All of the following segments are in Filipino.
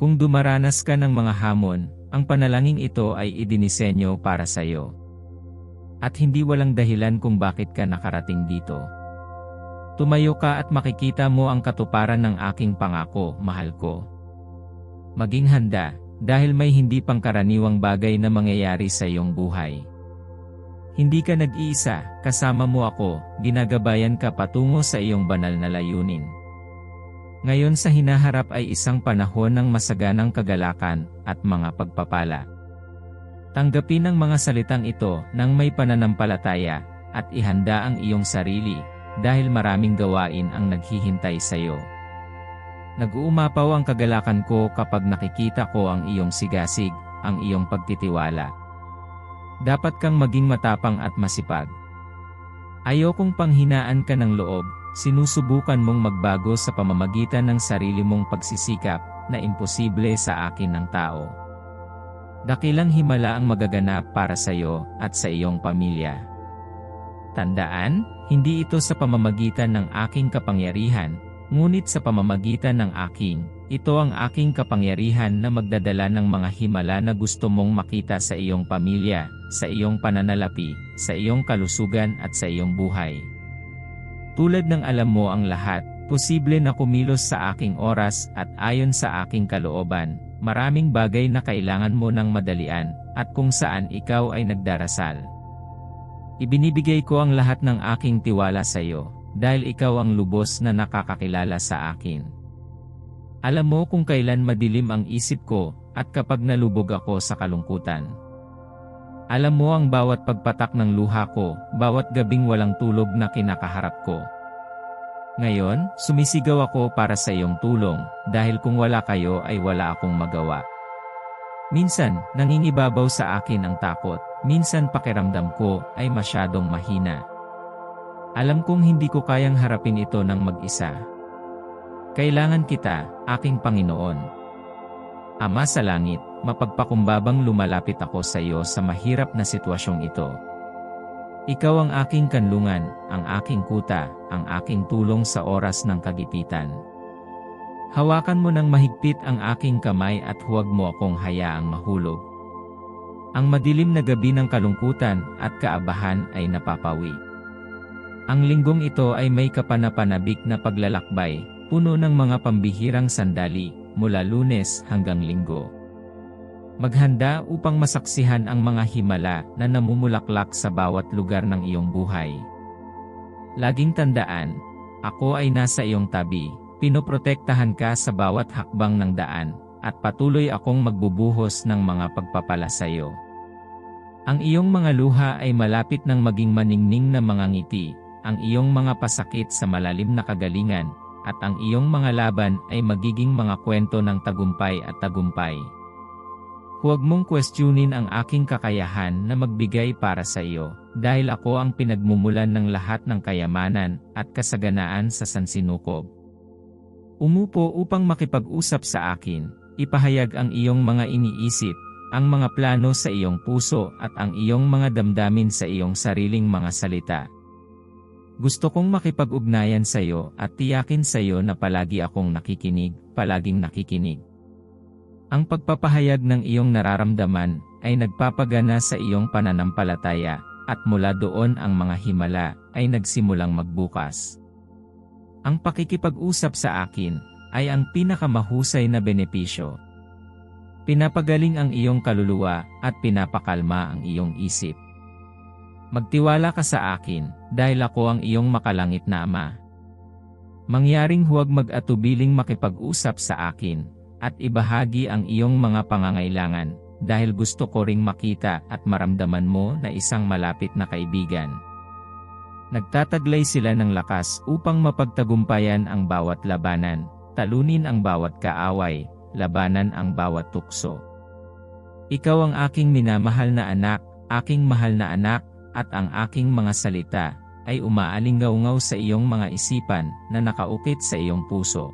Kung dumaranas ka ng mga hamon, ang panalangin ito ay idinisenyo para sa iyo. At hindi walang dahilan kung bakit ka nakarating dito. Tumayo ka at makikita mo ang katuparan ng aking pangako, mahal ko. Maging handa, dahil may hindi pangkaraniwang bagay na mangyayari sa iyong buhay. Hindi ka nag-iisa, kasama mo ako, ginagabayan ka patungo sa iyong banal na layunin. Ngayon sa hinaharap ay isang panahon ng masaganang kagalakan at mga pagpapala. Tanggapin ang mga salitang ito nang may pananampalataya at ihanda ang iyong sarili dahil maraming gawain ang naghihintay sa iyo. Nag-uumapaw ang kagalakan ko kapag nakikita ko ang iyong sigasig, ang iyong pagtitiwala. Dapat kang maging matapang at masipag. Ayokong panghinaan ka ng loob, sinusubukan mong magbago sa pamamagitan ng sarili mong pagsisikap na imposible sa akin ng tao. Dakilang himala ang magaganap para sa iyo at sa iyong pamilya. Tandaan, hindi ito sa pamamagitan ng aking kapangyarihan, ngunit sa pamamagitan ng aking, ito ang aking kapangyarihan na magdadala ng mga himala na gusto mong makita sa iyong pamilya, sa iyong pananalapi, sa iyong kalusugan at sa iyong buhay. Tulad ng alam mo ang lahat, posible na kumilos sa aking oras at ayon sa aking kalooban, maraming bagay na kailangan mo ng madalian, at kung saan ikaw ay nagdarasal. Ibinibigay ko ang lahat ng aking tiwala sa iyo, dahil ikaw ang lubos na nakakakilala sa akin. Alam mo kung kailan madilim ang isip ko, at kapag nalubog ako sa kalungkutan. Alam mo ang bawat pagpatak ng luha ko, bawat gabing walang tulog na kinakaharap ko. Ngayon, sumisigaw ako para sa iyong tulong, dahil kung wala kayo ay wala akong magawa. Minsan, nangingibabaw sa akin ang takot, minsan pakiramdam ko ay masyadong mahina. Alam kong hindi ko kayang harapin ito ng mag-isa. Kailangan kita, aking Panginoon. Ama sa langit, mapagpakumbabang lumalapit ako sa iyo sa mahirap na sitwasyong ito. Ikaw ang aking kanlungan, ang aking kuta, ang aking tulong sa oras ng kagipitan. Hawakan mo ng mahigpit ang aking kamay at huwag mo akong hayaang mahulog. Ang madilim na gabi ng kalungkutan at kaabahan ay napapawi. Ang linggong ito ay may kapanapanabik na paglalakbay, puno ng mga pambihirang sandali, mula lunes hanggang linggo. Maghanda upang masaksihan ang mga himala na namumulaklak sa bawat lugar ng iyong buhay. Laging tandaan, ako ay nasa iyong tabi, pinoprotektahan ka sa bawat hakbang ng daan, at patuloy akong magbubuhos ng mga pagpapala sa iyo. Ang iyong mga luha ay malapit ng maging maningning na mga ngiti, ang iyong mga pasakit sa malalim na kagalingan, at ang iyong mga laban ay magiging mga kwento ng tagumpay at tagumpay. Huwag mong questionin ang aking kakayahan na magbigay para sa iyo, dahil ako ang pinagmumulan ng lahat ng kayamanan at kasaganaan sa sansinukob. Umupo upang makipag-usap sa akin, ipahayag ang iyong mga iniisip, ang mga plano sa iyong puso at ang iyong mga damdamin sa iyong sariling mga salita. Gusto kong makipag-ugnayan sa iyo at tiyakin sa iyo na palagi akong nakikinig, palaging nakikinig. Ang pagpapahayag ng iyong nararamdaman ay nagpapagana sa iyong pananampalataya, at mula doon ang mga himala ay nagsimulang magbukas. Ang pakikipag-usap sa akin ay ang pinakamahusay na benepisyo. Pinapagaling ang iyong kaluluwa at pinapakalma ang iyong isip. Magtiwala ka sa akin dahil ako ang iyong makalangit na ama. Mangyaring huwag mag-atubiling makipag-usap sa akin at ibahagi ang iyong mga pangangailangan, dahil gusto ko ring makita at maramdaman mo na isang malapit na kaibigan. Nagtataglay sila ng lakas upang mapagtagumpayan ang bawat labanan, talunin ang bawat kaaway, labanan ang bawat tukso. Ikaw ang aking minamahal na anak, aking mahal na anak, at ang aking mga salita, ay umaalingaw-ngaw sa iyong mga isipan na nakaukit sa iyong puso.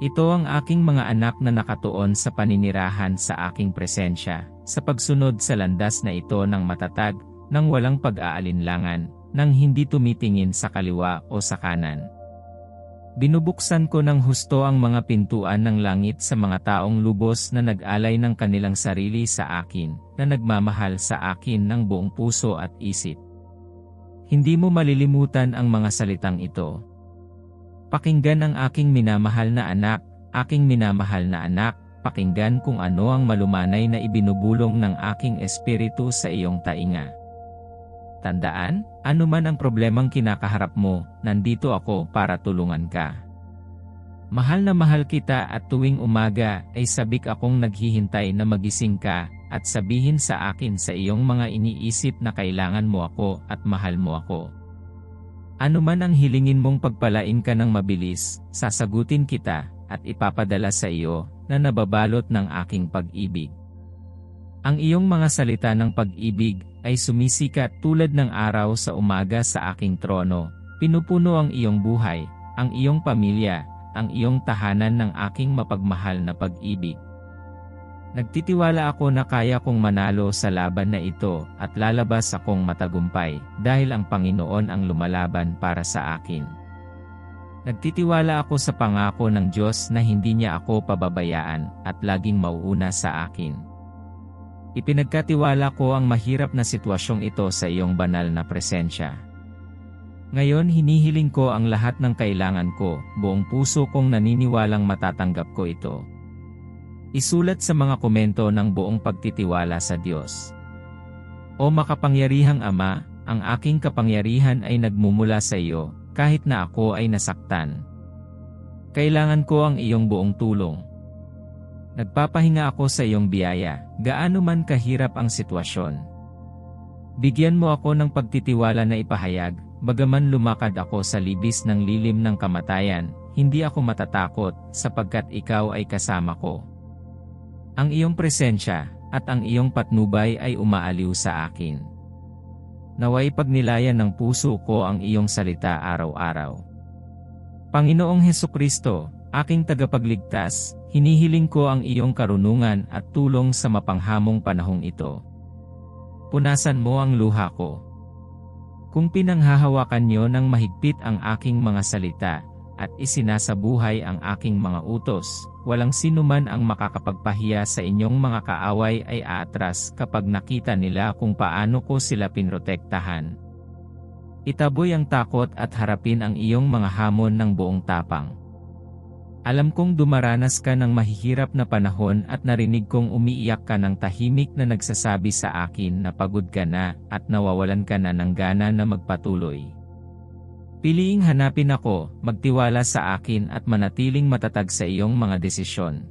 Ito ang aking mga anak na nakatuon sa paninirahan sa aking presensya, sa pagsunod sa landas na ito ng matatag, ng walang pag-aalinlangan, nang hindi tumitingin sa kaliwa o sa kanan. Binubuksan ko ng husto ang mga pintuan ng langit sa mga taong lubos na nag-alay ng kanilang sarili sa akin, na nagmamahal sa akin ng buong puso at isip. Hindi mo malilimutan ang mga salitang ito. Pakinggan ang aking minamahal na anak, aking minamahal na anak, pakinggan kung ano ang malumanay na ibinubulong ng aking espiritu sa iyong tainga. Tandaan, anuman ang problemang kinakaharap mo, nandito ako para tulungan ka. Mahal na mahal kita at tuwing umaga ay sabik akong naghihintay na magising ka at sabihin sa akin sa iyong mga iniisip na kailangan mo ako at mahal mo ako. Ano man ang hilingin mong pagpalain ka ng mabilis, sasagutin kita at ipapadala sa iyo na nababalot ng aking pag-ibig. Ang iyong mga salita ng pag-ibig ay sumisikat tulad ng araw sa umaga sa aking trono, pinupuno ang iyong buhay, ang iyong pamilya, ang iyong tahanan ng aking mapagmahal na pag-ibig. Nagtitiwala ako na kaya kong manalo sa laban na ito at lalabas akong matagumpay dahil ang Panginoon ang lumalaban para sa akin. Nagtitiwala ako sa pangako ng Diyos na hindi niya ako pababayaan at laging mauuna sa akin. Ipinagkatiwala ko ang mahirap na sitwasyong ito sa iyong banal na presensya. Ngayon hinihiling ko ang lahat ng kailangan ko, buong puso kong naniniwalang matatanggap ko ito. Isulat sa mga komento ng buong pagtitiwala sa Diyos. O makapangyarihang Ama, ang aking kapangyarihan ay nagmumula sa iyo, kahit na ako ay nasaktan. Kailangan ko ang iyong buong tulong. Nagpapahinga ako sa iyong biyaya, gaano man kahirap ang sitwasyon. Bigyan mo ako ng pagtitiwala na ipahayag, bagaman lumakad ako sa libis ng lilim ng kamatayan, hindi ako matatakot, sapagkat ikaw ay kasama ko. Ang iyong presensya, at ang iyong patnubay ay umaaliw sa akin. Naway pagnilayan ng puso ko ang iyong salita araw-araw. Panginoong Heso Kristo, aking tagapagligtas, Hinihiling ko ang iyong karunungan at tulong sa mapanghamong panahong ito. Punasan mo ang luha ko. Kung pinanghahawakan niyo ng mahigpit ang aking mga salita, at isinasabuhay ang aking mga utos, walang sinuman ang makakapagpahiya sa inyong mga kaaway ay aatras kapag nakita nila kung paano ko sila pinrotektahan. Itaboy ang takot at harapin ang iyong mga hamon ng buong tapang. Alam kong dumaranas ka ng mahihirap na panahon at narinig kong umiiyak ka ng tahimik na nagsasabi sa akin na pagod ka na at nawawalan ka na ng gana na magpatuloy. Piliing hanapin ako, magtiwala sa akin at manatiling matatag sa iyong mga desisyon.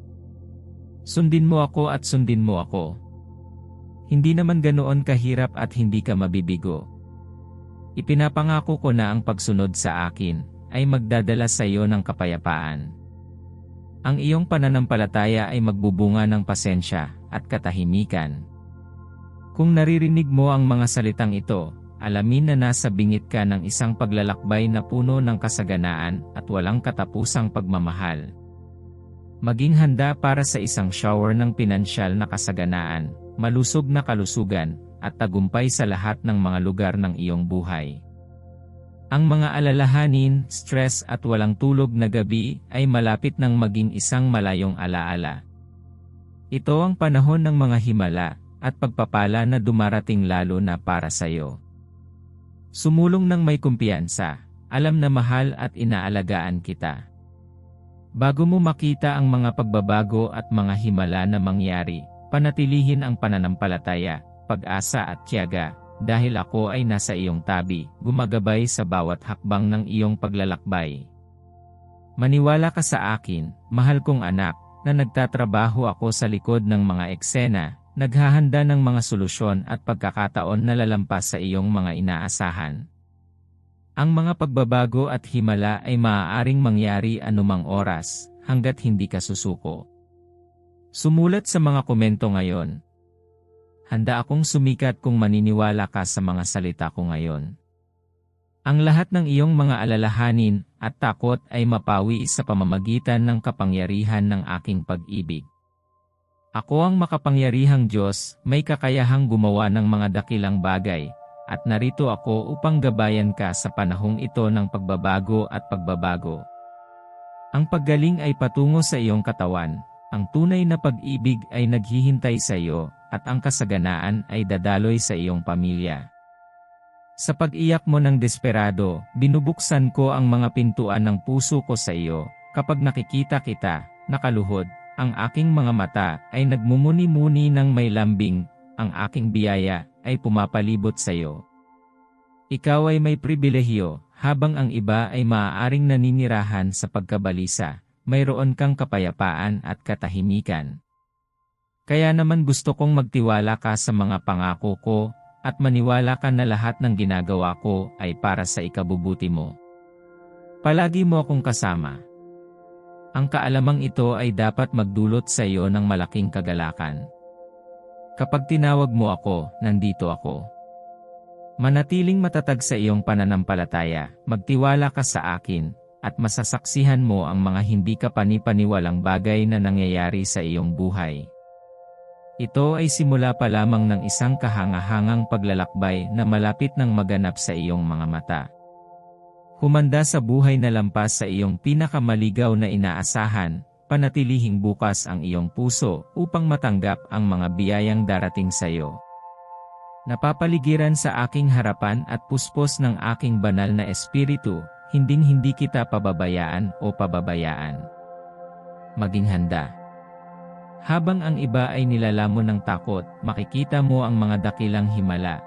Sundin mo ako at sundin mo ako. Hindi naman ganoon kahirap at hindi ka mabibigo. Ipinapangako ko na ang pagsunod sa akin ay magdadala sa iyo ng kapayapaan. Ang iyong pananampalataya ay magbubunga ng pasensya at katahimikan. Kung naririnig mo ang mga salitang ito, alamin na nasa bingit ka ng isang paglalakbay na puno ng kasaganaan at walang katapusang pagmamahal. Maging handa para sa isang shower ng pinansyal na kasaganaan, malusog na kalusugan, at tagumpay sa lahat ng mga lugar ng iyong buhay. Ang mga alalahanin, stress at walang tulog na gabi ay malapit ng maging isang malayong alaala. Ito ang panahon ng mga himala at pagpapala na dumarating lalo na para sa iyo. Sumulong ng may kumpiyansa, alam na mahal at inaalagaan kita. Bago mo makita ang mga pagbabago at mga himala na mangyari, panatilihin ang pananampalataya, pag-asa at tiyaga, dahil ako ay nasa iyong tabi, gumagabay sa bawat hakbang ng iyong paglalakbay. Maniwala ka sa akin, mahal kong anak, na nagtatrabaho ako sa likod ng mga eksena, naghahanda ng mga solusyon at pagkakataon na lalampas sa iyong mga inaasahan. Ang mga pagbabago at himala ay maaaring mangyari anumang oras, hanggat hindi ka susuko. Sumulat sa mga komento ngayon, handa akong sumikat kung maniniwala ka sa mga salita ko ngayon. Ang lahat ng iyong mga alalahanin at takot ay mapawi sa pamamagitan ng kapangyarihan ng aking pag-ibig. Ako ang makapangyarihang Diyos, may kakayahang gumawa ng mga dakilang bagay, at narito ako upang gabayan ka sa panahong ito ng pagbabago at pagbabago. Ang paggaling ay patungo sa iyong katawan, ang tunay na pag-ibig ay naghihintay sa iyo, at ang kasaganaan ay dadaloy sa iyong pamilya. Sa pag-iyak mo ng desperado, binubuksan ko ang mga pintuan ng puso ko sa iyo, kapag nakikita kita, nakaluhod, ang aking mga mata ay nagmumuni-muni ng may lambing, ang aking biyaya ay pumapalibot sa iyo. Ikaw ay may pribilehyo, habang ang iba ay maaaring naninirahan sa pagkabalisa, mayroon kang kapayapaan at katahimikan. Kaya naman gusto kong magtiwala ka sa mga pangako ko, at maniwala ka na lahat ng ginagawa ko ay para sa ikabubuti mo. Palagi mo akong kasama. Ang kaalamang ito ay dapat magdulot sa iyo ng malaking kagalakan. Kapag tinawag mo ako, nandito ako. Manatiling matatag sa iyong pananampalataya, magtiwala ka sa akin, at masasaksihan mo ang mga hindi ka panipaniwalang bagay na nangyayari sa iyong buhay. Ito ay simula pa lamang ng isang kahangahangang paglalakbay na malapit ng maganap sa iyong mga mata. Humanda sa buhay na lampas sa iyong pinakamaligaw na inaasahan, panatilihing bukas ang iyong puso upang matanggap ang mga biyayang darating sa iyo. Napapaligiran sa aking harapan at puspos ng aking banal na espiritu, hinding-hindi kita pababayaan o pababayaan. Maging handa. Habang ang iba ay nilalamon ng takot, makikita mo ang mga dakilang himala.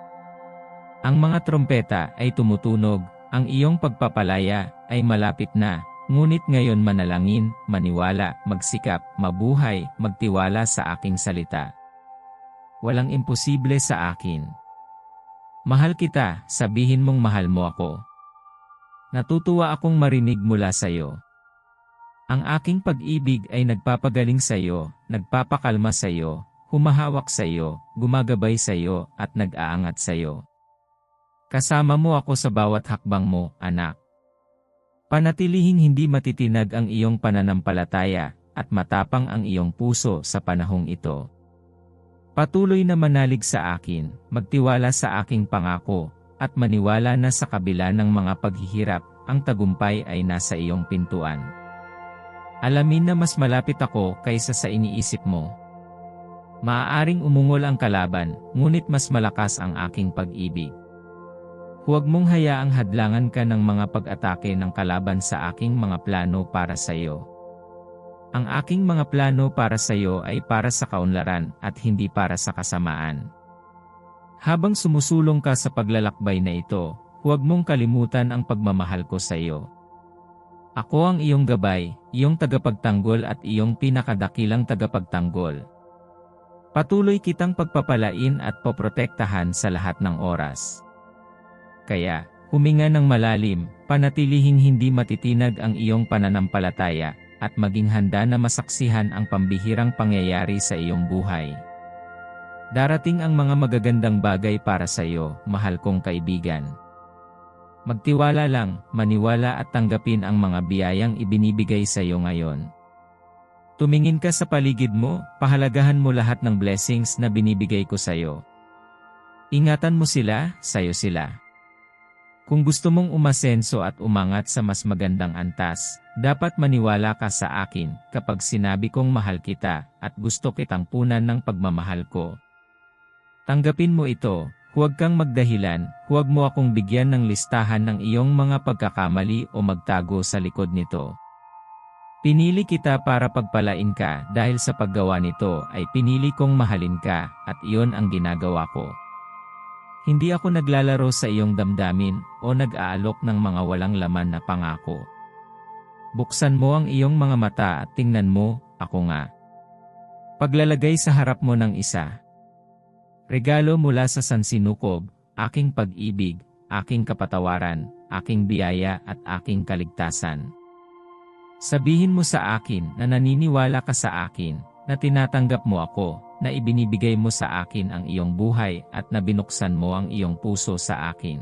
Ang mga trompeta ay tumutunog, ang iyong pagpapalaya ay malapit na, ngunit ngayon manalangin, maniwala, magsikap, mabuhay, magtiwala sa aking salita. Walang imposible sa akin. Mahal kita, sabihin mong mahal mo ako. Natutuwa akong marinig mula sa iyo. Ang aking pag-ibig ay nagpapagaling sa iyo, nagpapakalma sa iyo, humahawak sa iyo, gumagabay sa iyo, at nag-aangat sa iyo. Kasama mo ako sa bawat hakbang mo, anak. Panatilihing hindi matitinag ang iyong pananampalataya, at matapang ang iyong puso sa panahong ito. Patuloy na manalig sa akin, magtiwala sa aking pangako, at maniwala na sa kabila ng mga paghihirap, ang tagumpay ay nasa iyong pintuan. Alamin na mas malapit ako kaysa sa iniisip mo. Maaaring umungol ang kalaban, ngunit mas malakas ang aking pag-ibig. Huwag mong hayaang hadlangan ka ng mga pag-atake ng kalaban sa aking mga plano para sa iyo. Ang aking mga plano para sa iyo ay para sa kaunlaran at hindi para sa kasamaan. Habang sumusulong ka sa paglalakbay na ito, huwag mong kalimutan ang pagmamahal ko sa iyo. Ako ang iyong gabay, iyong tagapagtanggol at iyong pinakadakilang tagapagtanggol. Patuloy kitang pagpapalain at poprotektahan sa lahat ng oras. Kaya, huminga ng malalim, panatilihing hindi matitinag ang iyong pananampalataya, at maging handa na masaksihan ang pambihirang pangyayari sa iyong buhay. Darating ang mga magagandang bagay para sa iyo, mahal kong kaibigan. Magtiwala lang, maniwala at tanggapin ang mga biyayang ibinibigay sa iyo ngayon. Tumingin ka sa paligid mo, pahalagahan mo lahat ng blessings na binibigay ko sa iyo. Ingatan mo sila, sayo sila. Kung gusto mong umasenso at umangat sa mas magandang antas, dapat maniwala ka sa akin kapag sinabi kong mahal kita at gusto kitang punan ng pagmamahal ko. Tanggapin mo ito, Huwag kang magdahilan, huwag mo akong bigyan ng listahan ng iyong mga pagkakamali o magtago sa likod nito. Pinili kita para pagpalain ka dahil sa paggawa nito ay pinili kong mahalin ka at iyon ang ginagawa ko. Hindi ako naglalaro sa iyong damdamin o nag-aalok ng mga walang laman na pangako. Buksan mo ang iyong mga mata at tingnan mo, ako nga. Paglalagay sa harap mo ng isa, Regalo mula sa sansinukob, aking pag-ibig, aking kapatawaran, aking biyaya at aking kaligtasan. Sabihin mo sa akin na naniniwala ka sa akin, na tinatanggap mo ako, na ibinibigay mo sa akin ang iyong buhay at na binuksan mo ang iyong puso sa akin.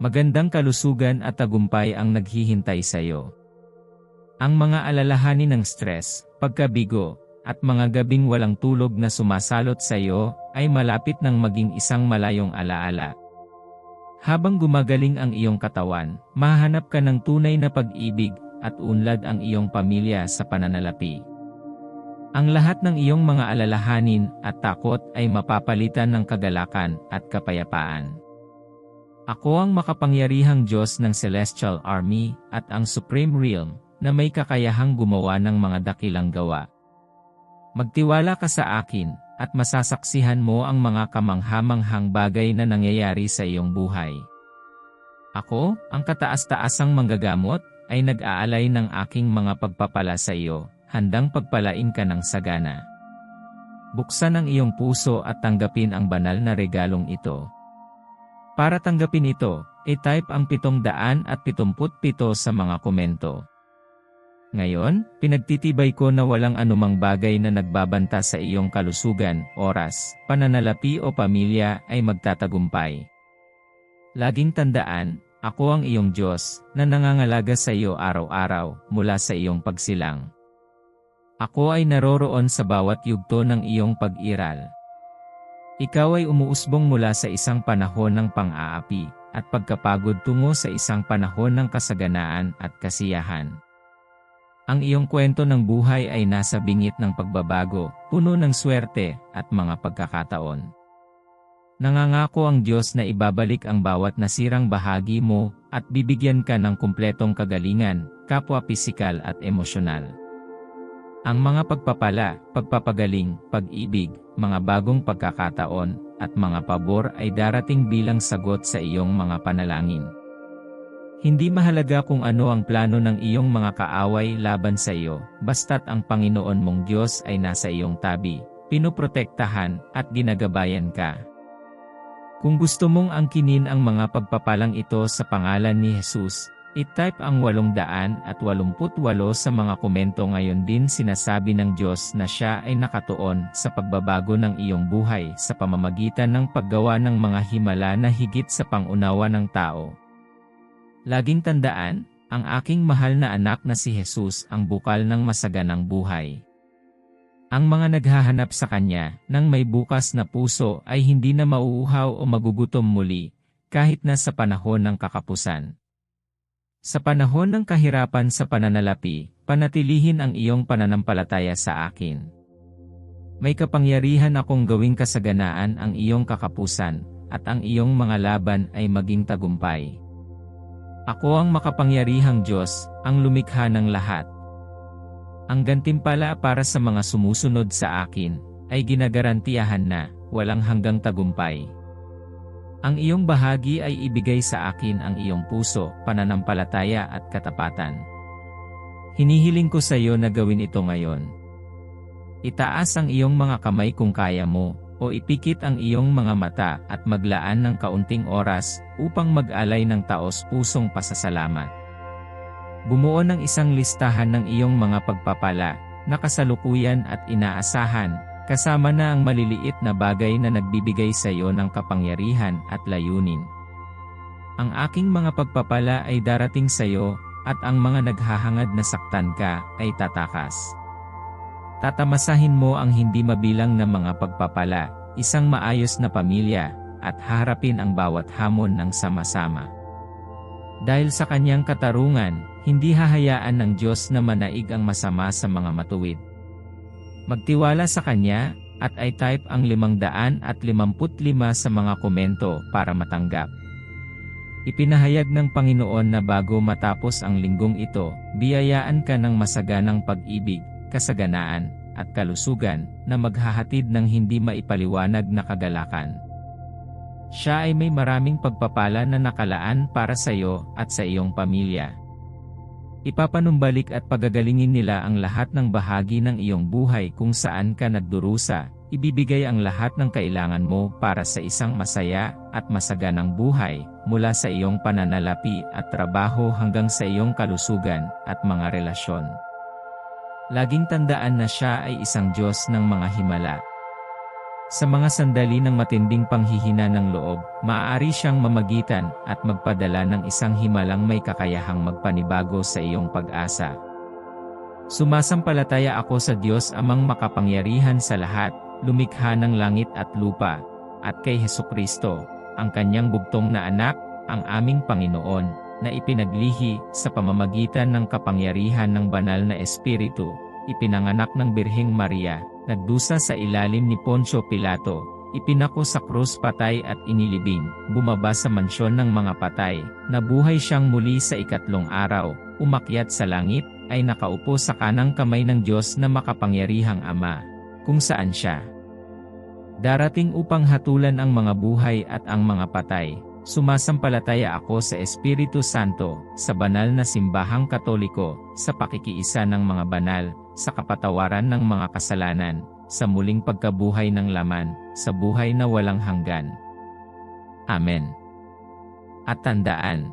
Magandang kalusugan at tagumpay ang naghihintay sa iyo. Ang mga alalahanin ng stress, pagkabigo, at mga gabing walang tulog na sumasalot sa iyo, ay malapit nang maging isang malayong alaala. Habang gumagaling ang iyong katawan, mahanap ka ng tunay na pag-ibig, at unlad ang iyong pamilya sa pananalapi. Ang lahat ng iyong mga alalahanin at takot ay mapapalitan ng kagalakan at kapayapaan. Ako ang makapangyarihang Diyos ng Celestial Army at ang Supreme Realm na may kakayahang gumawa ng mga dakilang gawa. Magtiwala ka sa akin at masasaksihan mo ang mga kamanghamanghang bagay na nangyayari sa iyong buhay. Ako, ang kataas-taasang manggagamot, ay nag-aalay ng aking mga pagpapala sa iyo, handang pagpalain ka ng sagana. Buksan ang iyong puso at tanggapin ang banal na regalong ito. Para tanggapin ito, i-type ang 777 sa mga komento. Ngayon, pinagtitibay ko na walang anumang bagay na nagbabanta sa iyong kalusugan, oras, pananalapi o pamilya ay magtatagumpay. Laging tandaan, ako ang iyong Diyos, na nangangalaga sa iyo araw-araw, mula sa iyong pagsilang. Ako ay naroroon sa bawat yugto ng iyong pag-iral. Ikaw ay umuusbong mula sa isang panahon ng pang-aapi, at pagkapagod tungo sa isang panahon ng kasaganaan at kasiyahan. Ang iyong kwento ng buhay ay nasa bingit ng pagbabago, puno ng swerte, at mga pagkakataon. Nangangako ang Diyos na ibabalik ang bawat nasirang bahagi mo, at bibigyan ka ng kumpletong kagalingan, kapwa pisikal at emosyonal. Ang mga pagpapala, pagpapagaling, pag-ibig, mga bagong pagkakataon, at mga pabor ay darating bilang sagot sa iyong mga panalangin. Hindi mahalaga kung ano ang plano ng iyong mga kaaway laban sa iyo, basta't ang Panginoon mong Diyos ay nasa iyong tabi, pinoprotektahan, at ginagabayan ka. Kung gusto mong angkinin ang mga pagpapalang ito sa pangalan ni Jesus, I-type ang 888 sa mga komento ngayon din sinasabi ng Diyos na siya ay nakatuon sa pagbabago ng iyong buhay sa pamamagitan ng paggawa ng mga himala na higit sa pangunawa ng tao. Laging tandaan, ang aking mahal na anak na si Jesus ang bukal ng masaganang buhay. Ang mga naghahanap sa Kanya ng may bukas na puso ay hindi na mauuhaw o magugutom muli, kahit na sa panahon ng kakapusan. Sa panahon ng kahirapan sa pananalapi, panatilihin ang iyong pananampalataya sa akin. May kapangyarihan akong gawing kasaganaan ang iyong kakapusan, at ang iyong mga laban ay maging tagumpay. Ako ang makapangyarihang Diyos, ang lumikha ng lahat. Ang gantimpala para sa mga sumusunod sa akin, ay ginagarantiyahan na, walang hanggang tagumpay. Ang iyong bahagi ay ibigay sa akin ang iyong puso, pananampalataya at katapatan. Hinihiling ko sa iyo na gawin ito ngayon. Itaas ang iyong mga kamay kung kaya mo, o ipikit ang iyong mga mata at maglaan ng kaunting oras upang mag-alay ng taos-pusong pasasalamat. Bumuo ng isang listahan ng iyong mga pagpapala, na kasalukuyan at inaasahan, kasama na ang maliliit na bagay na nagbibigay sa iyo ng kapangyarihan at layunin. Ang aking mga pagpapala ay darating sa iyo, at ang mga naghahangad na saktan ka ay tatakas. Tatamasahin mo ang hindi mabilang na mga pagpapala, isang maayos na pamilya, at harapin ang bawat hamon ng sama-sama. Dahil sa kanyang katarungan, hindi hahayaan ng Diyos na manaig ang masama sa mga matuwid. Magtiwala sa Kanya, at ay type ang 555 sa mga komento para matanggap. Ipinahayag ng Panginoon na bago matapos ang linggong ito, biyayaan ka ng masaganang pag-ibig, kasaganaan, at kalusugan, na maghahatid ng hindi maipaliwanag na kagalakan. Siya ay may maraming pagpapala na nakalaan para sa iyo at sa iyong pamilya. Ipapanumbalik at pagagalingin nila ang lahat ng bahagi ng iyong buhay kung saan ka nagdurusa, ibibigay ang lahat ng kailangan mo para sa isang masaya at masaganang buhay, mula sa iyong pananalapi at trabaho hanggang sa iyong kalusugan at mga relasyon. Laging tandaan na siya ay isang Diyos ng mga himala. Sa mga sandali ng matinding panghihina ng loob, maaari siyang mamagitan at magpadala ng isang himalang may kakayahang magpanibago sa iyong pag-asa. Sumasampalataya ako sa Diyos amang makapangyarihan sa lahat, lumikha ng langit at lupa, at kay Heso Kristo, ang kanyang bugtong na anak, ang aming Panginoon, na ipinaglihi sa pamamagitan ng kapangyarihan ng banal na espiritu, ipinanganak ng Birheng Maria, nagdusa sa ilalim ni Poncio Pilato, ipinako sa krus patay at inilibing, bumaba sa mansyon ng mga patay, nabuhay siyang muli sa ikatlong araw, umakyat sa langit, ay nakaupo sa kanang kamay ng Diyos na makapangyarihang Ama, kung saan siya. Darating upang hatulan ang mga buhay at ang mga patay. Sumasampalataya ako sa Espiritu Santo, sa banal na simbahang katoliko, sa pakikiisa ng mga banal, sa kapatawaran ng mga kasalanan, sa muling pagkabuhay ng laman, sa buhay na walang hanggan. Amen. At tandaan,